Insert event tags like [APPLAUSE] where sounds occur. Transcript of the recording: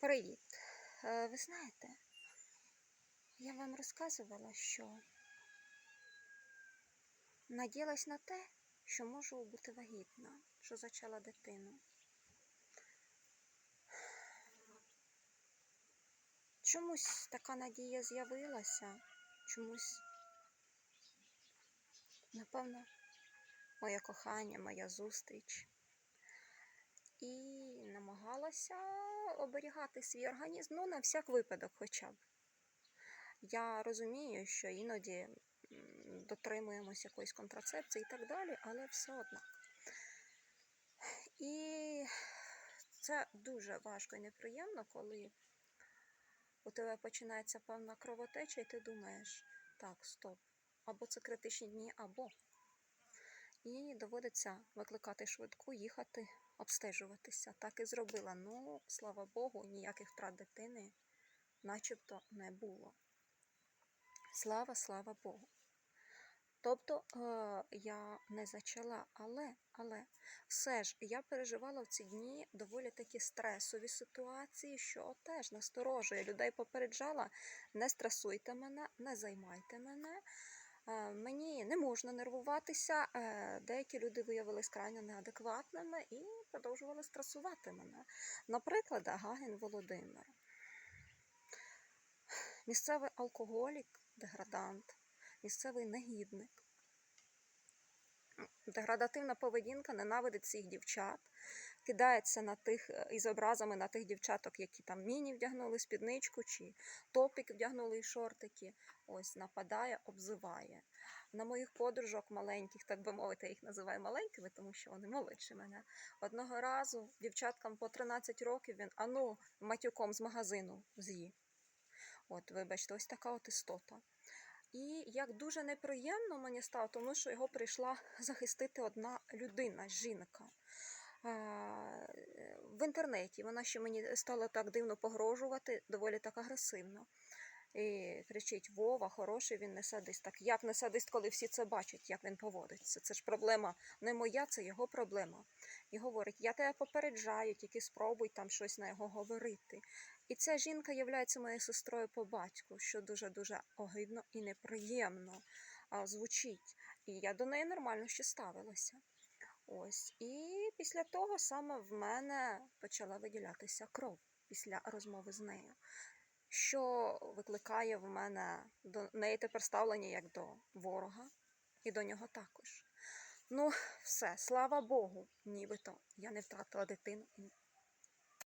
Привіт. Е, Ви знаєте, я вам розказувала, що надіялась на те, що можу бути вагітна, що зачала дитину. Чомусь така надія з'явилася, чомусь, напевно, моє кохання, моя зустріч. І намагалася оберігати свій організм, ну, на всяк випадок хоча б. Я розумію, що іноді дотримуємось якоїсь контрацепції і так далі, але все одно. І це дуже важко і неприємно, коли у тебе починається певна кровотеча, і ти думаєш, так, стоп, або це критичні дні, або. І доводиться викликати швидку, їхати, обстежуватися. Так і зробила. Ну, слава Богу, ніяких втрат дитини начебто не було. Слава, слава Богу. Тобто е, я не зачала, але, але все ж я переживала в ці дні доволі такі стресові ситуації, що теж насторожує. Людей попереджала, не стресуйте мене, не займайте мене. Е, Мені не можна нервуватися. Е, Деякі люди виявилися крайне неадекватними і продовжували стресувати мене. Наприклад, Агагін Володимир. Місцевий алкоголік, деградант, місцевий негідник. Деградативна поведінка ненавидить всіх дівчат, кидається на тих е, із образами на тих дівчаток, які там міні вдягнули спідничку чи топік вдягнули і шортики. Ось нападає, обзиває. На моїх подружок маленьких, так би мовити, я їх називаю маленькими, тому що вони молодші мене. Одного разу дівчаткам по 13 років він ану матюком з магазину з'ї. От, вибачте, ось така от істота. І як дуже неприємно мені стало, тому що його прийшла [LAUGHS] захистити одна людина, жінка. Е, В інтернеті вона ще мені стала так дивно погрожувати, доволі так агресивно. І кричить: Вова, хороший, він не садист. Так як не садист, коли всі це бачать, як він поводиться? Це ж проблема не моя, це його проблема. І говорить: я тебе попереджаю, тільки спробуй там щось на його говорити. І ця жінка є моєю сестрою по батьку, що дуже-дуже огидно і неприємно а, звучить. І я до неї нормально ще ставилася. Ось. І після того саме в мене почала виділятися кров після розмови з нею, що викликає в мене до неї тепер ставлення як до ворога, і до нього також. Ну, все, слава Богу, нібито я не втратила дитину